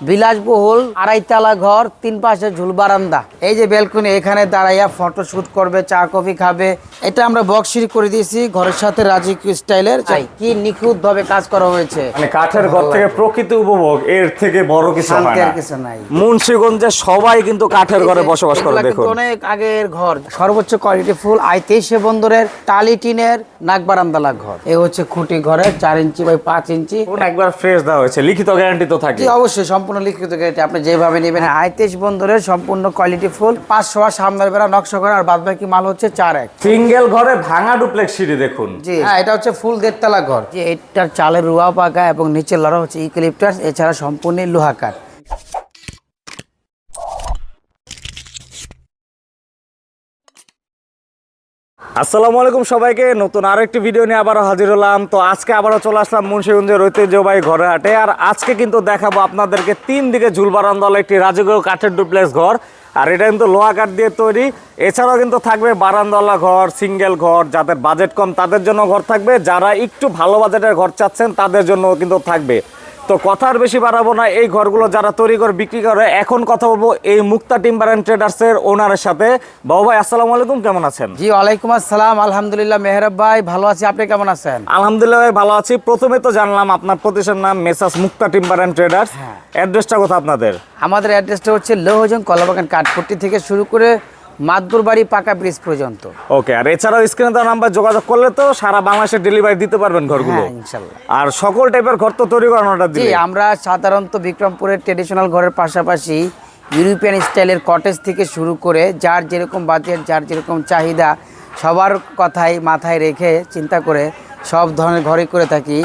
বিলাসবহুল আড়াইতলা ঘর তিন পাশে ঝুল বারান্দা। এই যে বেলকনি এখানে দাঁড়াইয়া ফটো শুট করবে চা কফি খাবে। এটা আমরা বক্সির করে দিয়েছি ঘরের সাথে রাজিক স্টাইলের। চাই কি নিখুঁত ভাবে কাজ করা হয়েছে। মানে কাঠের ঘর থেকে প্রকৃতি উপভোগ এর থেকে বড় কিছু হয় না। কিছু নাই। মুন্সিগঞ্জে সবাই কিন্তু কাঠের ঘরে বসবাস করে দেখুন। অনেক আগের ঘর সর্বোচ্চ কোয়ালিটি ফুল আই তেইশে বন্দরের টালি টিনের নাক বারান্দালা ঘর। এ হচ্ছে খুঁটি ঘরের চার ইঞ্চি বাই পাঁচ ইঞ্চি। একবার ফ্রেশ দেওয়া হয়েছে লিখিত গ্যারান্টি তো থাকে অবশ্যই সম্পূর্ণ লিখিত গ্যারান্টি আপনি যেভাবে নেবেন আইতেশ বন্দরের সম্পূর্ণ কোয়ালিটি ফুল পাঁচ সোয়া সামনের বেড়া নকশা করা আর বাদবাকি মাল হচ্ছে চার এক। সিঙ্গেল ঘরে ভাঙা ডুপ্লেক্স সিঁড়ি দেখুন। জি। হ্যাঁ এটা হচ্ছে ফুল দেড়তলা ঘর। যে এটার চালের রুয়া পাকা এবং নিচের লড়া হচ্ছে ইউক্যালিপটাস এছাড়া সম্পূর্ণ লোহা কাঠ আসসালামু আলাইকুম সবাইকে। নতুন আরেকটি ভিডিও নিয়ে আবারও হাজির হলাম। তো আজকে আবারও চলে আসলাম মুন্সিগঞ্জের ঐতিহ্যবাহী ঘরে হাটে। আর আজকে কিন্তু দেখাবো আপনাদেরকে তিন দিকে ঝুল বারান্দাওয়ালা একটি রাজকীয় কাঠের ডুপ্লেক্স ঘর। আর এটা কিন্তু লোহা কাঠ দিয়ে তৈরি। এছাড়াও কিন্তু থাকবে বারান্দাওয়ালা ঘর সিঙ্গেল ঘর, যাদের বাজেট কম তাদের জন্য ঘর থাকবে। যারা একটু ভালো বাজেটের ঘর চাচ্ছেন তাদের জন্য কিন্তু থাকবে। তো কথার বেশি বাড়াবো না এই ঘরগুলো যারা তৈরি করে বিক্রি করে এখন কথা বলব এই মুক্তা টিম্বার অ্যান্ড ট্রেডার্সের ওনারের সাথে। বাবু ভাই আসসালামু আলাইকুম কেমন আছেন? জি ওয়ালাইকুম আসসালাম আলহামদুলিল্লাহ মেহরাব ভাই ভালো আছি আপনি কেমন আছেন? আলহামদুলিল্লাহ ভাই ভালো আছি। প্রথমে তো জানলাম আপনার প্রতিষ্ঠান নাম messrs Mukta timber and traders অ্যাড্রেসটা কোথা আপনাদের? আমাদের অ্যাড্রেসটা হচ্ছে লৌহজন কলাবাগান কাঠপট্টি থেকে শুরু করে মাদপুরবাড়ি পাকা ব্রিজ পর্যন্ত। ওকে আর এছাড়াও স্ক্রিনে দেওয়া নাম্বার যোগাযোগ করলে তো সারা বাংলাদেশে ডেলিভারি দিতে পারবেন ঘরগুলো। হ্যাঁ ইনশাল্লাহ। আর সকল টাইপের ঘর তো তৈরি করানো অর্ডার দিলে আমরা সাধারণত বিক্রমপুরের ট্রেডিশনাল ঘরের পাশাপাশি ইউরোপিয়ান স্টাইলের কটেজ থেকে শুরু করে যার যেরকম বাজেট যার যেরকম চাহিদা সবার কথাই মাথায় রেখে চিন্তা করে সব ধরনের ঘরই করে থাকি।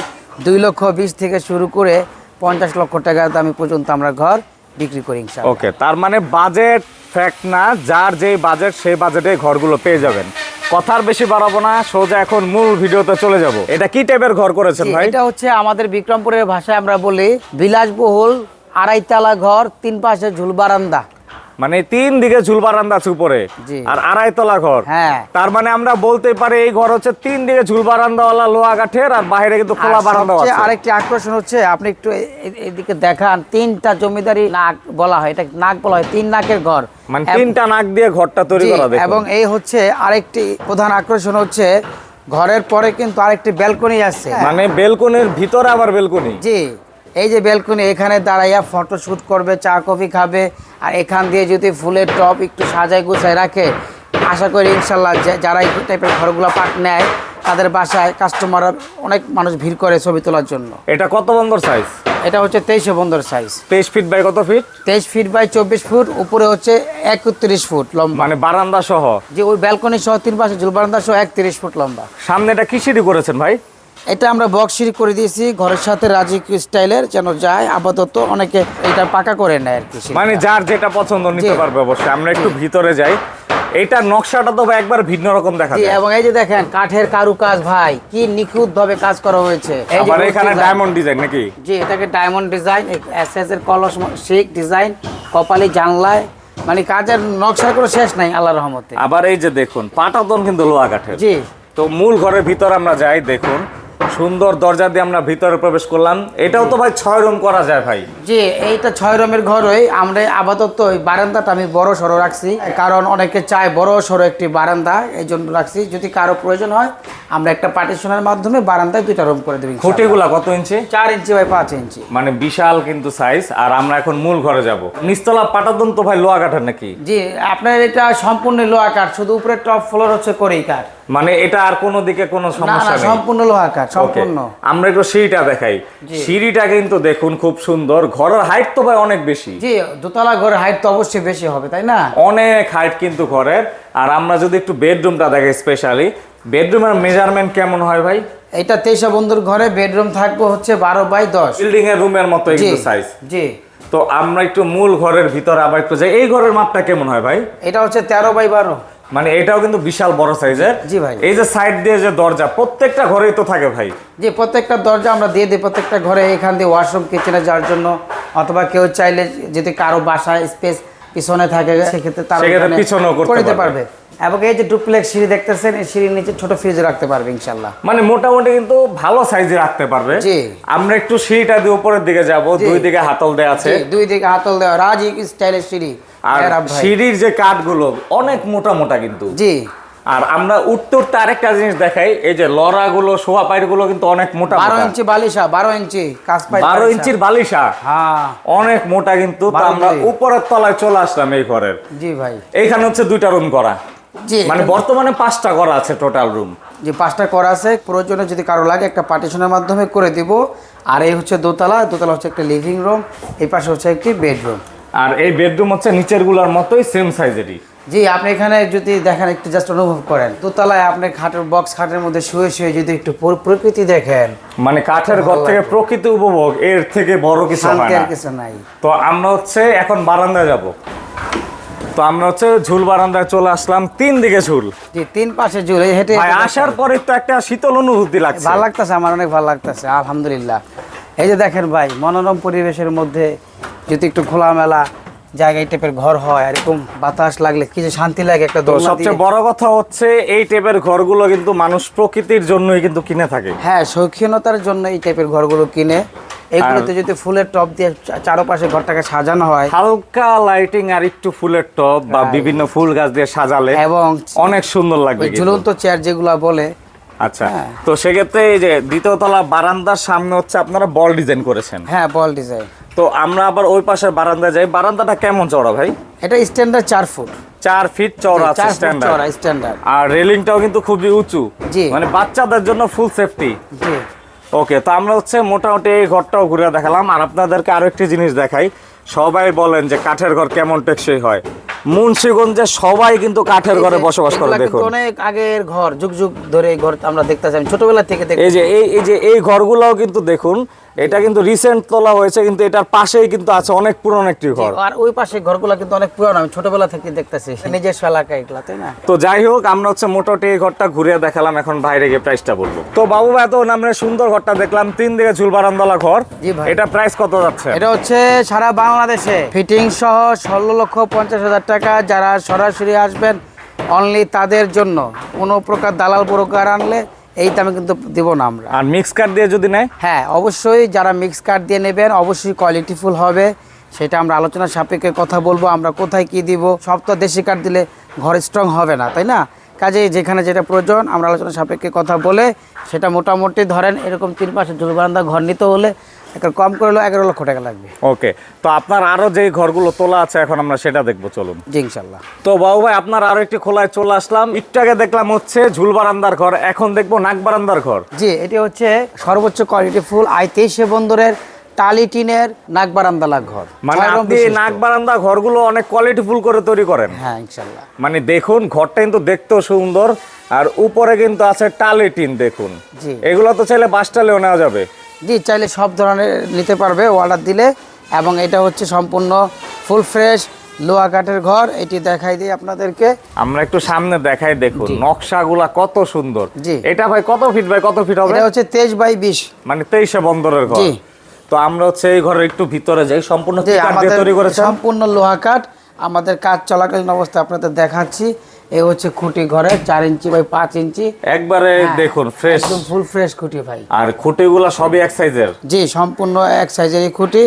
দুই লক্ষ বিশ থেকে শুরু করে পঞ্চাশ লক্ষ টাকা দামি পর্যন্ত আমরা ঘর বিক্রি করি ওকে তার মানে বাজেট ফ্যাক্ট না যার যেই বাজেট সেই বাজেটে ঘরগুলো পেয়ে যাবেন। কথার বেশি বাড়াবো না সোজা এখন মূল ভিডিওতে চলে যাব। এটা কি টাইপের ঘর করেছেন ভাই? এটা হচ্ছে আমাদের বিক্রমপুরের ভাষায় আমরা বলি বিলাসবহুল আড়াইতলা ঘর তিন পাশে ঝুল বারান্দা। মানে তিন দিকে ঝুল বারান্দা আছে উপরে। আর আড়াইতলা ঘর। হ্যাঁ। তার মানে আমরা বলতে পারি এই ঘর হচ্ছে তিন দিকে ঝুল বারান্দাওয়ালা লোহা কাঠের আর বাইরে কিন্তু খোলা বারান্দা আছে। আরেকটি আকর্ষণ হচ্ছে আপনি একটু এদিকে দেখান তিনটা জমিদারি নাক বলা হয় এটা নাক বলা হয় তিন নাকের ঘর। মানে তিনটা নাক দিয়ে ঘরটা তৈরি করা এবং এই হচ্ছে আরেকটি প্রধান আকর্ষণ হচ্ছে ঘরের পরে কিন্তু আরেকটি ব্যালকনি আছে। মানে বেলকনির ভিতরে আবার বেলকনি জি এই যে ব্যালকনি এখানে দাঁড়াইয়া ফটো শুট করবে চা কফি খাবে আর এখান দিয়ে যদি ফুলের টপ একটু সাজায় গুছায় রাখে আশা করি ইনশাল্লাহ যে- যারা এই টাইপের ঘরগুলো পাট নেয় তাদের বাসায় কাস্টমার অনেক মানুষ ভিড় করে ছবি তোলার জন্য। এটা কত বন্দর সাইজ এটা হচ্ছে তেইশে বন্দর সাইজ তেইশ ফিট বাই কত ফিট তেইশ ফিট বাই চব্বিশ ফুট উপরে হচ্ছে একত্রিশ ফুট লম্বা। মানে বারান্দা সহ? যে ওই ব্যালকনি সহ তিন পাশে ঝুলবারান্দা সহ একত্রিশ ফুট লম্বা। সামনে এটা কি সিঁড়ি করেছেন ভাই? এটা আমরা বক্স সিঁড়ি করে দিয়েছি। ঘরের সাথে রাজিক স্টাইলের যেন যায় আপাতত অনেকে এটা পাকা করে নেয় আর কি মানে যার যেটা পছন্দ নিতে পারবে অবশ্যই। আমরা একটু ভিতরে যাই। এটা নকশাটা তো একবার ভিন্ন রকম দেখা যায়। এবং এই যে দেখেন কাঠের কারুকাজ ভাই কি নিখুঁত ভাবে কাজ করা হয়েছে। আবার এখানে ডায়মন্ড ডিজাইন নাকি? জি এটাকে ডায়মন্ড ডিজাইন এস এস এর কলস শেক ডিজাইন কপালে জানলায়। মানে কাজের নকশার কোনো শেষ নাই আল্লাহ রহমতে। আবার এই যে দেখুন পাটাতন কিন্তু লোহা কাঠের। জি। তো মূল ঘরের ভিতর আমরা যাই দেখুন। সুন্দর দরজা দিয়ে আমরা ভিতরে প্রবেশ করলাম। এটাও তো ভাই ছয় রুম করা যায় ভাই। জি এইটা ছয় রুমের ঘর ওই আমরা আপাতত ওই বারান্দাটা আমি বড় সড়ো রাখছি। কারণ অনেকে চায় বড় সড়ো একটি বারান্দা এই জন্য রাখছি। যদি কারও প্রয়োজন হয় আমরা একটা পার্টিশনের মাধ্যমে বারান্দায় দুইটা রুম করে দেবো। খুঁটিগুলা কত ইঞ্চি? চার ইঞ্চি বাই পাঁচ ইঞ্চি। মানে বিশাল কিন্তু সাইজ আর আমরা এখন মূল ঘরে যাব। নিস্তলা পাটাতন তো ভাই লোহা কাঠের নাকি? জি আপনার এটা সম্পূর্ণ লোহা কাঠ শুধু উপরে টপ ফ্লোর হচ্ছে করেই কাঠ। মানে এটা আর কোনো দিকে কোনো সমস্যা নেই। সম্পূর্ণ লোহা Okay, সম্পূর্ণ। আমরা একটু সিঁড়িটা দেখাই। সিঁড়িটা কিন্তু দেখুন খুব সুন্দর। ঘরের হাইট তো ভাই অনেক বেশি। জি দোতলা ঘরের হাইট তো অবশ্যই বেশি হবে তাই না? অনেক হাইট কিন্তু ঘরের। আর আমরা যদি একটু বেডরুমটা দেখি স্পেশালি বেডরুমের মেজারমেন্ট কেমন হয় ভাই? এটা তেইশা বন্ধুর ঘরে বেডরুম থাকবে হচ্ছে বারো বাই দশ। বিল্ডিং এর রুমের মতো কিন্তু সাইজ জি। তো আমরা একটু মূল ঘরের ভিতরে আবার একটু যাই। এই ঘরের মাপটা কেমন হয় ভাই? এটা হচ্ছে তেরো বাই বারো। মানে এটাও কিন্তু বিশাল বড় সাইজের। জি ভাই। এই যে সাইড দিয়ে যে দরজা প্রত্যেকটা ঘরেই তো থাকে ভাই। যে প্রত্যেকটা দরজা আমরা দিয়ে দিই প্রত্যেকটা ঘরে এখান দিয়ে ওয়াশরুম কিচেনে যাওয়ার জন্য। অথবা কেউ চাইলে যদি কারও বাসায় স্পেস পিছনে থাকে সেক্ষেত্রে তারা পিছনেও করতে পারবে। এবং এই যে ডুপ্লেক্স সিঁড়ি দেখতেছেন এই সিঁড়ির নিচে ছোট ফ্রিজ রাখতে পারবে ইনশাল্লাহ মানে মোটামুটি কিন্তু ভালো সাইজে রাখতে পারবে। জি। আমরা একটু সিঁড়িটা দিয়ে উপরের দিকে যাব দুই দিকে হাতল দেওয়া আছে। দুই দিকে হাতল দেওয়া রাজ স্টাইলের সিঁড়ি। আর সিঁড়ির যে কাঠগুলো অনেক মোটা মোটা কিন্তু। জি। আর আমরা উঠতে উঠতে আরেকটা জিনিস দেখাই এই যে লড়াগুলো সোফা পাইরগুলো কিন্তু অনেক মোটা বারো ইঞ্চি বালিশা বারো ইঞ্চি বারো ইঞ্চির বালিশা। হ্যাঁ। অনেক মোটা কিন্তু তো আমরা উপরের তলায় চলে আসলাম এই ঘরের। জি ভাই। এইখানে হচ্ছে দুইটা রুম করা। মানে বর্তমানে পাঁচটা করা আছে টোটাল রুম যে পাঁচটা করা আছে। প্রয়োজনে যদি কারও লাগে একটা পার্টিশনের মাধ্যমে করে দিব। আর এই হচ্ছে দোতলা দোতলা হচ্ছে একটা লিভিং রুম এই পাশে হচ্ছে একটি বেডরুম আর এই বেডরুম হচ্ছে নিচেরগুলার মতোই সেম সাইজেরই জি আপনি এখানে যদি দেখেন একটু জাস্ট অনুভব করেন দোতলায় আপনি খাটের বক্স খাটের মধ্যে শুয়ে শুয়ে যদি একটু প্রকৃতি দেখেন মানে কাঠের ঘর থেকে প্রকৃতি উপভোগ এর থেকে বড় কিছু হয় না। কিছু নাই। তো আমরা হচ্ছে এখন বারান্দায় যাব। তো আমরা হচ্ছে ঝুল বারান্দায় চলে আসলাম তিন দিকে ঝুল। জি তিন পাশে হেঁটে ভাই হেঁটে আসার পরে তো একটা শীতল অনুভূতি লাগছে। ভালো লাগতেছে আমার অনেক ভালো লাগতেছে আলহামদুলিল্লাহ। এই যে দেখেন ভাই মনোরম পরিবেশের মধ্যে যদি একটু খোলামেলা জায়গা জায়গায় টাইপের ঘর হয় এরকম বাতাস লাগলে কি যে শান্তি লাগে একটা তো দোলনা সবচেয়ে বড় কথা হচ্ছে এই টাইপের ঘরগুলো কিন্তু মানুষ প্রকৃতির জন্যই কিন্তু কিনে থাকে। হ্যাঁ শৌখিনতার জন্য এই টাইপের ঘরগুলো কিনে। এগুলোতে যদি ফুলের টপ দিয়ে চারপাশে ঘরটাকে সাজানো হয়। হালকা লাইটিং আর একটু ফুলের টব বা বিভিন্ন ফুল গাছ দিয়ে সাজালে এবং অনেক সুন্দর লাগবে ঝুলন্ত চেয়ার যেগুলো বলে আচ্ছা হ্যাঁ। তো সেক্ষেত্রে এই যে দ্বিতীয় তলা বারান্দার সামনে হচ্ছে আপনারা বল ডিজাইন করেছেন। হ্যাঁ বল ডিজাইন। তো আমরা আবার ওই পাশের বারান্দায় যাই। বারান্দাটা কেমন চওড়া ভাই? এটা স্ট্যান্ডার্ড চার ফুট। চার ফিট চওড়া আছে স্ট্যান্ডার্ড স্ট্যান্ডার্ড আর রেলিংটাও কিন্তু খুবই উঁচু। মানে বাচ্চাদের জন্য ফুল সেফটি জি। ওকে তো আমরা হচ্ছে মোটামুটি এই ঘরটাও ঘুরে দেখালাম। আর আপনাদেরকে আরও একটি জিনিস দেখাই। সবাই বলেন যে কাঠের ঘর কেমন টেকসই হয়। মুন্সিগঞ্জে সবাই কিন্তু কাঠের ঘরে বসবাস করে দেখুন। অনেক আগের ঘর যুগ যুগ ধরে এই ঘর আমরা দেখতেছি আমি ছোটবেলা থেকে এই যে এই এই যে এই ঘরগুলোও কিন্তু দেখুন এটা কিন্তু রিসেন্ট তোলা হয়েছে কিন্তু এটার পাশেই কিন্তু আছে অনেক পুরনো একটি ঘর। আর ওই পাশে ঘরগুলো কিন্তু অনেক পুরানো আমি ছোটবেলা থেকে দেখতেছি। নিজস্ব এলাকা এগুলা তাই না? তো যাই হোক আমরা হচ্ছে মোটামুটি এই ঘরটা ঘুরে দেখালাম এখন বাইরে গিয়ে প্রাইসটা বলব। তো বাবু ভাই তো আমরা সুন্দর ঘরটা দেখলাম তিন দিকে ঝুল বারান্দলা ঘর। জি ভাই। এটা প্রাইস কত যাচ্ছে? এটা হচ্ছে সারা বাংলাদেশে। ফিটিং সহ ষোলো লক্ষ পঞ্চাশ হাজার টাকা যারা সরাসরি আসবেন অনলি তাদের জন্য। কোনো প্রকার দালাল ব্রোকার আনলে এই আমি কিন্তু দেব না আমরা। আর মিক্স কার্ড দিয়ে যদি নেয়? হ্যাঁ অবশ্যই যারা মিক্স কার্ড দিয়ে নেবেন অবশ্যই কোয়ালিটিফুল হবে। সেটা আমরা আলোচনা সাপেক্ষে কথা বলব আমরা কোথায় কি দিব। সব তো দেশি কার্ড দিলে ঘর স্ট্রং হবে না তাই না? কাজে যেখানে যেটা প্রয়োজন আমরা আলোচনা সাপেক্ষে কথা বলে সেটা মোটামুটি ধরেন এরকম তিন পাশে জলবারান্দা ঘর নিতে হলে একটা কম করে হলেও এগারো লক্ষ টাকা লাগবে। ওকে তো আপনার আরও যে ঘরগুলো তোলা আছে এখন আমরা সেটা দেখব চলুন। জি ইনশাল্লাহ। তো বাবু ভাই আপনার আরও একটি খোলায় চলে আসলাম। একটু আগে দেখলাম হচ্ছে ঝুল বারান্দার ঘর এখন দেখব নাক বারান্দার ঘর। জি এটি হচ্ছে সর্বোচ্চ কোয়ালিটি ফুল আই তেইশে বন্দরের টালি টিনের নাক বারান্দালা ঘর। মানে আপনি নাক বারান্দা ঘরগুলো অনেক কোয়ালিটি ফুল করে তৈরি করেন। হ্যাঁ ইনশাল্লাহ। মানে দেখুন ঘরটা কিন্তু দেখতেও সুন্দর। আর উপরে কিন্তু আছে টালি টিন দেখুন। জি। এগুলো তো চাইলে বাস টালেও নেওয়া যাবে। জি চাইলে সব ধরনের নিতে পারবে অর্ডার দিলে। এবং এটা হচ্ছে সম্পূর্ণ ফুল ফ্রেশ লোহা কাঠের ঘর। এটি দেখাই দিই আপনাদেরকে। আমরা একটু সামনে দেখাই দেখুন নকশাগুলা কত সুন্দর। জি। এটা ভাই কত ফিট বাই কত ফিট হবে? এটা হচ্ছে তেইশ বাই বিশ। মানে তেইশে বন্দরের ঘর। জি। তো আমরা হচ্ছে এই ঘরের একটু ভিতরে যাই সম্পূর্ণ কি কাঠ দিয়ে তৈরি করেছেন? সম্পূর্ণ লোহা কাঠ। আমাদের কাজ চলাকালীন অবস্থা আপনাদের দেখাচ্ছি। এ হচ্ছে খুঁটি ঘরে চার ইঞ্চি বাই পাঁচ ইঞ্চি। একবারে হ্যাঁ, দেখুন ফ্রেশ একদম ফুল ফ্রেশ খুঁটি ভাই। আর খুঁটিগুলা সবই এক সাইজের জি সম্পূর্ণ এক সাইজেরই খুঁটি।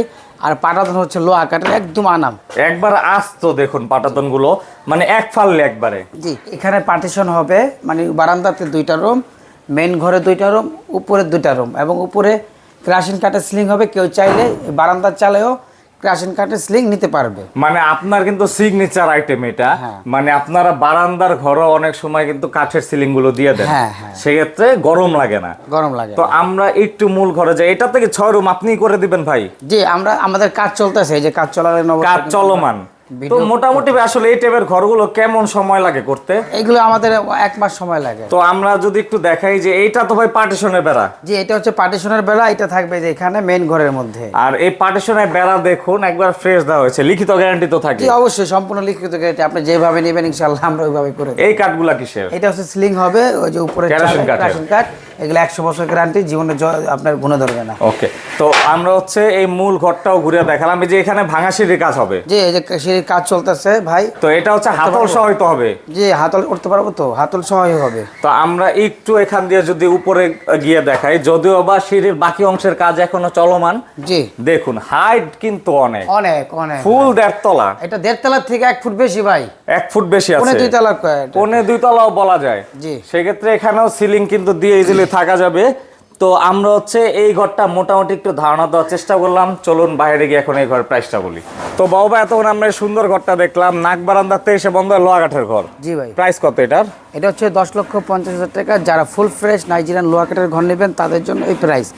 আর পাটাতন হচ্ছে লোহা কাঠের একদম আনাম। একবার আসতো দেখুন পাটাতনগুলো মানে এক ফাললে একবারে। জি এখানে পার্টিশন হবে মানে বারান্দাতে দুইটা রুম মেন ঘরে দুইটা রুম উপরে দুইটা রুম এবং উপরে ক্রাশিন কাঠের স্লিং হবে। কেউ চাইলে বারান্দার চালেও ক্রাশিন কার্ডের স্লিং নিতে পারবে। মানে আপনার কিন্তু সিগনেচার আইটেম এটা। হ্যাঁ। মানে আপনারা বারান্দার ঘরে অনেক সময় কিন্তু কাঠের সিলিংগুলো দিয়ে দেন। হ্যাঁ, হ্যাঁ। সেক্ষেত্রে গরম লাগে না। গরম লাগে তো আমরা একটু মূল ঘরে যাই এটা থেকে ছয় রুম আপনি করে দিবেন ভাই। জি আমরা আমাদের কাজ চলতেছে এই যে কাজ চলার কাজ চলমান। তো মোটামুটি আসলে এই টাইপের ঘরগুলো কেমন সময় লাগে করতে? এগুলো আমাদের এক মাস সময় লাগে। তো আমরা যদি একটু দেখাই যে এইটা তো ভাই পার্টিশনের বেড়া। জি এটা হচ্ছে পার্টিশনের বেলা এটা থাকবে যে এখানে মেন ঘরের মধ্যে। আর এই পার্টিশনের বেড়া দেখুন একবার ফ্রেশ দেওয়া হয়েছে। লিখিত গ্যারান্টি তো থাকে জি অবশ্যই সম্পূর্ণ লিখিত গেটে আপনি যেভাবে নেবেন ইনশাল্লাহ আমরা ওইভাবে করে। এই কাঠগুলা কিসের? এটা হচ্ছে স্লিং হবে ওই যে উপরে। কেরোসিন কাঠ। এগুলো একশো বছর গ্যারান্টি জীবনে আপনার গুণে ধরবে না। ওকে তো আমরা হচ্ছে এই মূল ঘরটাও ঘুরে দেখালাম। যে এখানে ভাঙা সিঁড়ির কাজ হবে। যে এই যে সিঁড়ির কাজ চলতেছে ভাই। তো এটা হচ্ছে হাতল সহ হইতে হবে। যে হাতল করতে পারব তো হাতল সহায় হবে। তো আমরা একটু এখান দিয়ে যদি উপরে গিয়ে দেখাই যদিও বা সিঁড়ির বাকি অংশের কাজ এখনও চলমান। জি। দেখুন হাইট কিন্তু অনেক। অনেক অনেক। ফুল দেড়তলা। এটা দেড় তলার থেকে এক ফুট বেশি ভাই। এক ফুট বেশি আছে। দুই তলা। পনে দুই তলাও বলা যায়। জি। সেক্ষেত্রে এখানেও সিলিং কিন্তু দিয়ে ইজিলি থাকা যাবে। তো আমরা হচ্ছে এই ঘরটা মোটামুটি একটু ধারণা দেওয়ার চেষ্টা করলাম। চলুন বাইরে গিয়ে এখন এই ঘরের প্রাইসটা বলি। তো বাবা এতক্ষণ আমরা সুন্দর ঘরটা দেখলাম। নাক বারান্দাতে এসে বন্ধ কাঠের ঘর। জি ভাই। প্রাইস কত এটার? এটা হচ্ছে দশ লক্ষ পঞ্চাশ হাজার টাকা। যারা ফুল ফ্রেশ নাইজেরিয়ান লোয়া কাটের ঘর নেবেন তাদের জন্য এই প্রাইস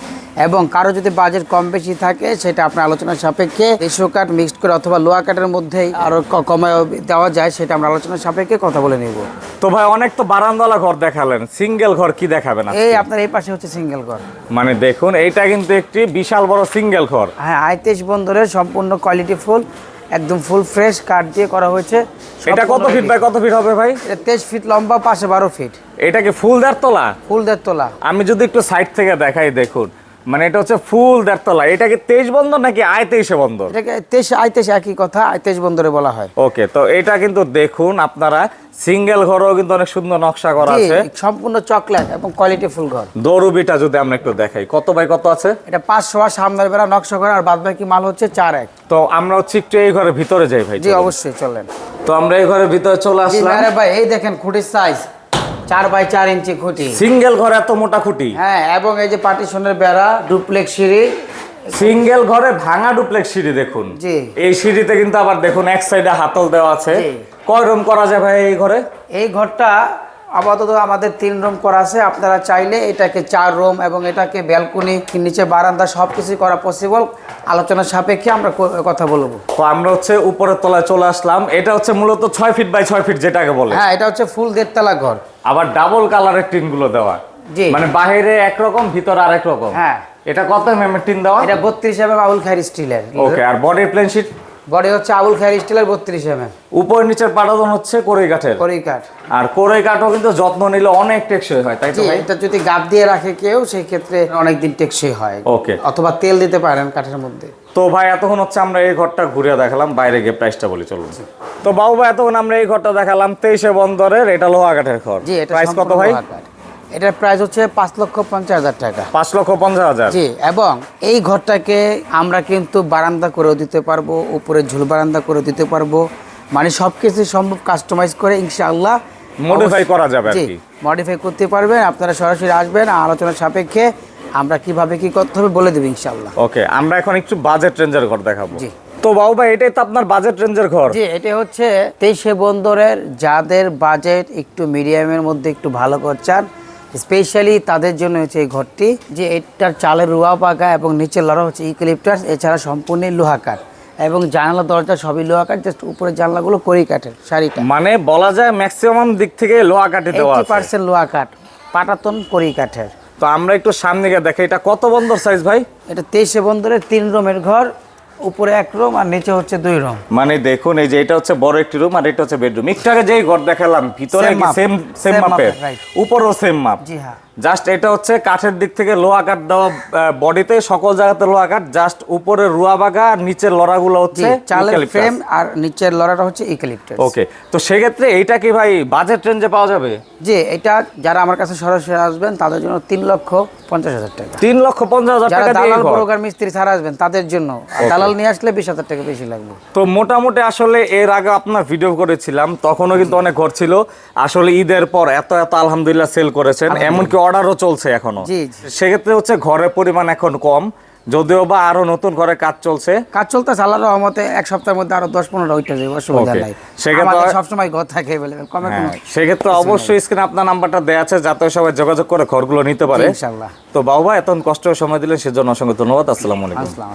এবং কারও যদি বাজেট কম বেশি থাকে সেটা আপনার আলোচনার সাপেক্ষে দেশীয় কাঠ মিক্সড করে অথবা লোয়া কাঠের মধ্যেই আরও কমায় দেওয়া যায় সেটা আমরা আলোচনার সাপেক্ষে কথা বলে নিব। তো ভাই অনেক তো বারান্দালা ঘর দেখালেন। সিঙ্গেল ঘর কি দেখাবেন? এই আপনার এই পাশে হচ্ছে সিঙ্গেল ঘর। মানে দেখুন এইটা কিন্তু একটি বিশাল বড় সিঙ্গেল ঘর। হ্যাঁ আইতেশ বন্দরের সম্পূর্ণ কোয়ালিটি ফুল একদম ফুল ফ্রেশ কাঠ দিয়ে করা হয়েছে। এটা কত ফিট বাই কত ফিট হবে ভাই? এটা তেইশ ফিট লম্বা পাশে বারো ফিট এটা কি ফুল দেড়তলা ফুল দেড় তোলা। আমি যদি একটু সাইড থেকে দেখাই দেখুন। মানে এটা হচ্ছে ফুল দেড়তলা। এটা কি তেইশ বন্দর নাকি আয় তেইশে বন্দর? এটাকে তেইশ আইতেশ একই কথা আইতেশ বন্দরে বলা হয়। ওকে তো এটা কিন্তু দেখুন আপনারা সিঙ্গেল ঘরও কিন্তু অনেক সুন্দর নকশা করা আছে। সম্পূর্ণ চকলেট এবং কোয়ালিটি ফুল ঘর। দরুবিটা যদি আমরা একটু দেখাই কত বাই কত আছে? এটা পাঁচশো আর সামনের বেলা নকশা করে আর বাদ বাকি মাল হচ্ছে চার এক। তো আমরা হচ্ছে একটু এই ঘরের ভিতরে যাই ভাই জি অবশ্যই চলেন। তো আমরা এই ঘরের ভিতরে চলে আসলাম। ভাই এই দেখেন খুঁটির সাইজ চার বাই চার ইঞ্চি খুঁটি। সিঙ্গেল ঘর এত মোটা খুঁটি? হ্যাঁ এবং এই যে পার্টিশনের বেড়া ডুপ্লেক্স সিঁড়ি। সিঙ্গেল ঘরে ভাঙা ডুপ্লেক্স সিঁড়ি দেখুন। এই সিঁড়িতে কিন্তু আবার দেখুন এক সাইডে হাতল দেওয়া আছে। কয় রুম করা যায় ভাই এই ঘরে? এই ঘরটা আপাতত আমাদের তিন রুম করা আছে। আপনারা চাইলে এটাকে চার রুম এবং এটাকে ব্যালকনি নিচে বারান্দা সব কিছুই করা পসিবল আলোচনার সাপেক্ষে আমরা কথা বলব। তো আমরা হচ্ছে উপরের তলায় চলে আসলাম। এটা হচ্ছে মূলত ছয় ফিট বাই ছয় ফিট যেটাকে বলে। হ্যাঁ এটা হচ্ছে ফুল দেড়তলা ঘর। আবার ডাবল কালারের টিনগুলো দেওয়া। জি। মানে বাইরে একরকম ভিতরে আরেক রকম। হ্যাঁ। এটা কত এম এর টিন দেওয়া? এটা বত্রিশ এম এম আবুল খায়ের স্টিলের ওকে আর বডি প্লেন শিট বডি হচ্ছে আবুল খায়ের স্টিলের বত্রিশ এম এম উপর নিচের পাটাদন হচ্ছে কোরই কাঠের। করি কাঠ। আর কোরই কাঠও কিন্তু যত্ন নিলে অনেক টেকসই হয় তাই তো ভাই? এটা যদি গাব দিয়ে রাখে কেউ সেই ক্ষেত্রে অনেক দিন টেকসই হয়। ওকে। অথবা তেল দিতে পারেন কাঠের মধ্যে। তো ভাই এতক্ষণ হচ্ছে আমরা এই ঘরটা ঘুরে দেখালাম বাইরে গিয়ে প্রাইসটা বলি চলুন। তো বাবু ভাই এতক্ষণ আমরা এই ঘরটা দেখালাম তেইশে বন্দরের এটা লোহা কাঠের ঘর। জি এটা প্রাইস কত ভাই। এটার প্রাইস হচ্ছে পাঁচ লক্ষ পঞ্চাশ হাজার টাকা। পাঁচ লক্ষ পঞ্চাশ হাজার। জি এবং এই ঘরটাকে আমরা কিন্তু বারান্দা করেও দিতে পারব উপরে ঝুল বারান্দা করে দিতে পারব। মানে সব কিছু সম্ভব কাস্টমাইজ করে ইনশাআল্লাহ Modify করা যাবে আর জি কি। মডিফাই করতে পারবেন আপনারা সরাসরি আসবেন আলোচনার সাপেক্ষে আমরা কীভাবে কি করতে হবে বলে দেবো ইনশাআল্লাহ। ওকে আমরা এখন একটু বাজেট রেঞ্জের ঘর দেখাবো। জি। তো বাবু ভাই এটাই তো আপনার বাজেট রেঞ্জের ঘর। জি এটা হচ্ছে তেইশে বন্দরের যাদের বাজেট একটু মিডিয়ামের মধ্যে একটু ভালো করছেন স্পেশালি তাদের জন্য হচ্ছে এই ঘরটি যে এটার চালের রুয়া পাকা এবং নিচের লড়া হচ্ছে ইউক্যালিপটাস এছাড়া সম্পূর্ণ লোহা কাঠ এবং জানালা দরজা সবই লোহা কাঠ জাস্ট উপরের জানলাগুলো করি কাঠের শাড়িটা। মানে বলা যায় ম্যাক্সিমাম দিক থেকে লোহা কাঠি দেওয়া আছে। পার্সেন্ট লোহা কাঠ পাটাতন করি কাঠের তো আমরা একটু সামনে গিয়ে দেখি এটা কত বন্দর সাইজ ভাই? এটা তেইশে বন্দরের তিন রুমের ঘর উপরে এক রুম আর নিচে হচ্ছে দুই রুম। মানে দেখুন এই যে এটা হচ্ছে বড় একটি রুম আর এটা হচ্ছে বেডরুম। একটু আগে যেই ঘর দেখালাম ভিতরে সেম সেম মাপের উপরও সেম মাপ জি হ্যাঁ। জাস্ট এটা হচ্ছে কাঠের দিক থেকে লোহা কাঠ দেওয়া বডিতে সকল জায়গাতে লোহা কাঠ জাস্ট উপরে রুয়া বাগা আর নিচের লড়াগুলো হচ্ছে চালের ফ্রেম আর নিচের লড়াটা হচ্ছে ইউক্যালিপটাস ওকে তো সেক্ষেত্রে এইটা কি ভাই বাজেট রেঞ্জে পাওয়া যাবে? জি এটা যারা আমার কাছে সরাসরি আসবেন তাদের জন্য তিন লক্ষ পঞ্চাশ হাজার টাকা। তিন লক্ষ পঞ্চাশ হাজার টাকা দালাল মিস্ত্রি ছাড়া আসবেন তাদের জন্য। দালাল নিয়ে আসলে বিশ হাজার টাকা বেশি লাগবে। তো মোটামুটি আসলে এর আগে আপনার ভিডিও করেছিলাম তখনও কিন্তু অনেক ঘর ছিল। আসলে ঈদের পর এত এত আলহামদুলিল্লাহ সেল করেছেন এমনকি অর্ডারও চলছে এখনও। সেক্ষেত্রে হচ্ছে ঘরের পরিমাণ এখন কম। যদিও বা আরও নতুন ঘরে কাজ চলছে। কাজ চলতেছে আল্লাহ রহমতে এক সপ্তাহের মধ্যে আরও দশ পনেরো ওইটা যাবে অসুবিধা নাই। সেক্ষেত্রে- সবসময় ঘর থাকে কমে হ্যাঁ সেক্ষেত্রে অবশ্যই স্ক্রিনে আপনার নাম্বারটা দেওয়া আছে যাতে সবাই যোগাযোগ করে ঘরগুলো নিতে পারে। ইনশাল্লাহ। তো বাবা এত কষ্ট সময় দিলেন সেজন্য অসংখ্য ধন্যবাদ। আসসালামু আলাইকুম। আসসালাম।